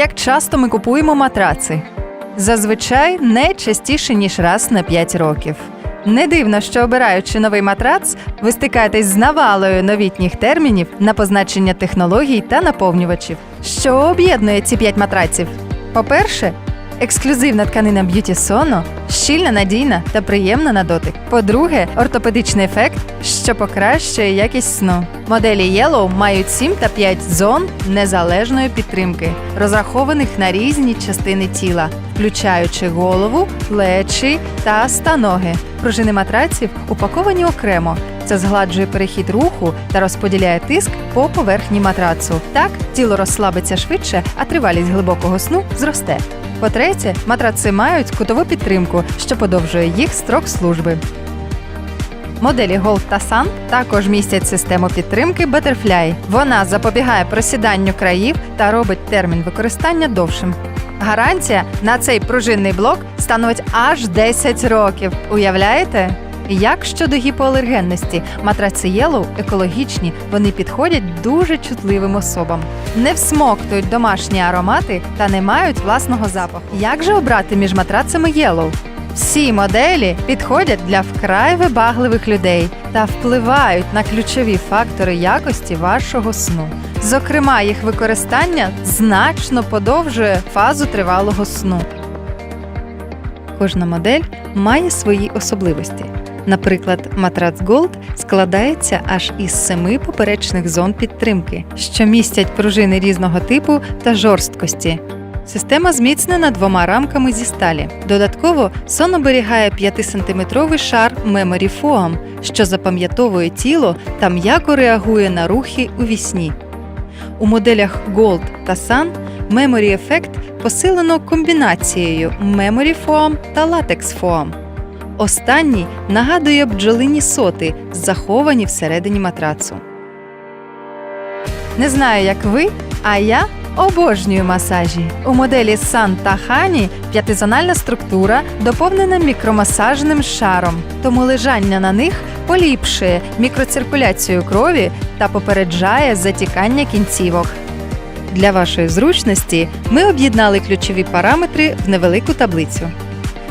Як часто ми купуємо матраци? Зазвичай не частіше ніж раз на 5 років. Не дивно, що обираючи новий матрац, ви стикаєтесь з навалою новітніх термінів на позначення технологій та наповнювачів. Що об'єднує ці 5 матраців? По-перше, ексклюзивна тканина Beauty Sono, щільна, надійна та приємна на дотик. По-друге, ортопедичний ефект, що покращує якість сну. Моделі Yellow мають 7 та 5 зон незалежної підтримки, розрахованих на різні частини тіла, включаючи голову, плечі та станоги. Пружини матраців упаковані окремо. Це згладжує перехід руху та розподіляє тиск по поверхні матрацу. Так тіло розслабиться швидше, а тривалість глибокого сну зросте. По-третє, матраци мають кутову підтримку, що подовжує їх строк служби. Моделі Gold та Sun також містять систему підтримки Butterfly. Вона запобігає просіданню країв та робить термін використання довшим. Гарантія на цей пружинний блок становить аж 10 років. Уявляєте? Як щодо гіпоалергенності, матраци Yellow екологічні, вони підходять дуже чутливим особам. Не всмоктують домашні аромати та не мають власного запаху. Як же обрати між матрацами Yellow? Всі моделі підходять для вкрай вибагливих людей та впливають на ключові фактори якості вашого сну. Зокрема, їх використання значно подовжує фазу тривалого сну. Кожна модель має свої особливості. Наприклад, матрац Gold складається аж із семи поперечних зон підтримки, що містять пружини різного типу та жорсткості. Система зміцнена двома рамками зі сталі. Додатково сон оберігає 5-сантиметровий шар Memory Foam, що запам'ятовує тіло та м'яко реагує на рухи у вісні. У моделях Gold та Sun Memory Effect посилено комбінацією Memory Foam та Latex Foam. Останній нагадує бджолині соти, заховані всередині матрацу. Не знаю, як ви, а я обожнюю масажі. У моделі Sun та Honey п'ятизональна структура доповнена мікромасажним шаром, тому лежання на них поліпшує мікроциркуляцію крові та попереджає затікання кінцівок. Для вашої зручності ми об'єднали ключові параметри в невелику таблицю.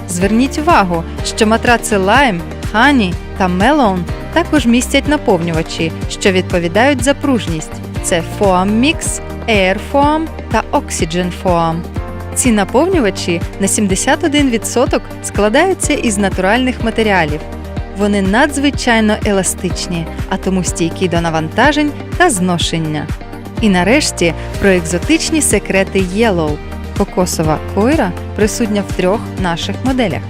Зверніть увагу, що матраци Lime, Honey та Melon також містять наповнювачі, що відповідають за пружність. Це Foam Mix, Air Foam та Oxygen Foam. Ці наповнювачі на 71% складаються із натуральних матеріалів. Вони надзвичайно еластичні, а тому стійкі до навантажень та зношення. І нарешті про екзотичні секрети Yellow. Кокосова койра присутня в трьох наших моделях: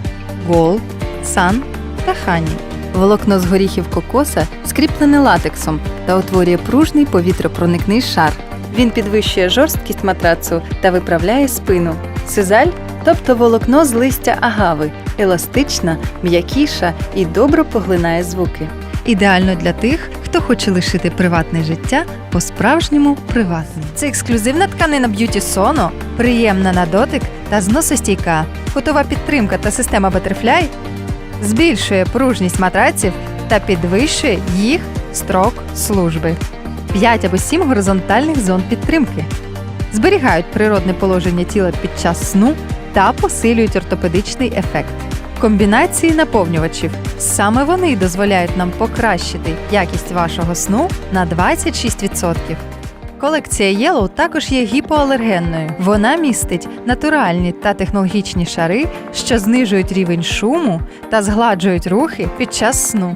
Gold, Sun та Honey. Волокно з горіхів кокоса скріплене латексом та утворює пружний повітропроникний шар. Він підвищує жорсткість матрацу та виправляє спину. Сизаль, тобто волокно з листя агави, еластична, м'якіша і добре поглинає звуки. Ідеально для тих, хто хоче лишити приватне життя по-справжньому приватним. Це ексклюзивна тканина Beauty Sono, приємна на дотик та зносостійка. Кутова підтримка та система Butterfly збільшує пружність матраців та підвищує їх строк служби. 5 або 7 горизонтальних зон підтримки. Зберігають природне положення тіла під час сну та посилюють ортопедичний ефект. Комбінації наповнювачів саме вони дозволяють нам покращити якість вашого сну на 26%. Колекція Yellow також є гіпоалергенною. Вона містить натуральні та технологічні шари, що знижують рівень шуму та згладжують рухи під час сну.